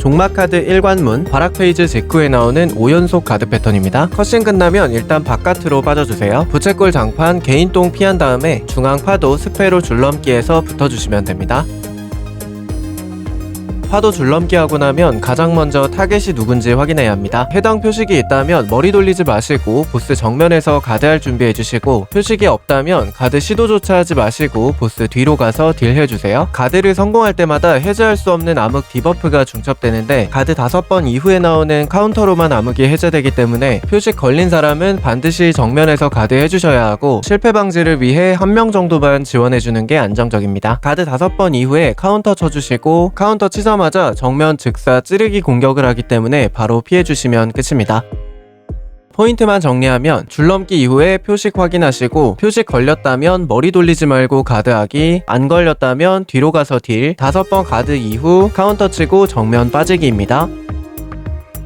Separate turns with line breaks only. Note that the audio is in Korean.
종마카드 1관문 바락 페이지 직후에 나오는 5연속 가드 패턴입니다. 컷신 끝나면 일단 바깥으로 빠져주세요. 부채꼴 장판 개인똥 피한 다음에 중앙 파도 스페로 줄넘기에서 붙어주시면 됩니다. 파도 줄넘기 하고 나면 가장 먼저 타겟이 누군지 확인해야 합니다. 해당 표식이 있다면 머리 돌리지 마시고 보스 정면에서 가드할 준비해 주시고 표식이 없다면 가드 시도조차 하지 마시고 보스 뒤로 가서 딜 해 주세요. 가드를 성공할 때마다 해제할 수 없는 암흑 디버프가 중첩되는데 가드 다섯 번 이후에 나오는 카운터로만 암흑이 해제되기 때문에 표식 걸린 사람은 반드시 정면에서 가드 해 주셔야 하고 실패 방지를 위해 한 명 정도만 지원해 주는 게 안정적입니다. 가드 다섯 번 이후에 카운터 쳐주시고 카운터 치 자마자 정면 즉사 찌르기 공격을 하기 때문에 바로 피해주시면 끝입니다. 포인트만 정리하면 줄넘기 이후에 표식 확인하시고 표식 걸렸다면 머리 돌리지 말고 가드하기 안 걸렸다면 뒤로 가서 딜 다섯 번 가드 이후 카운터 치고 정면 빠지기입니다.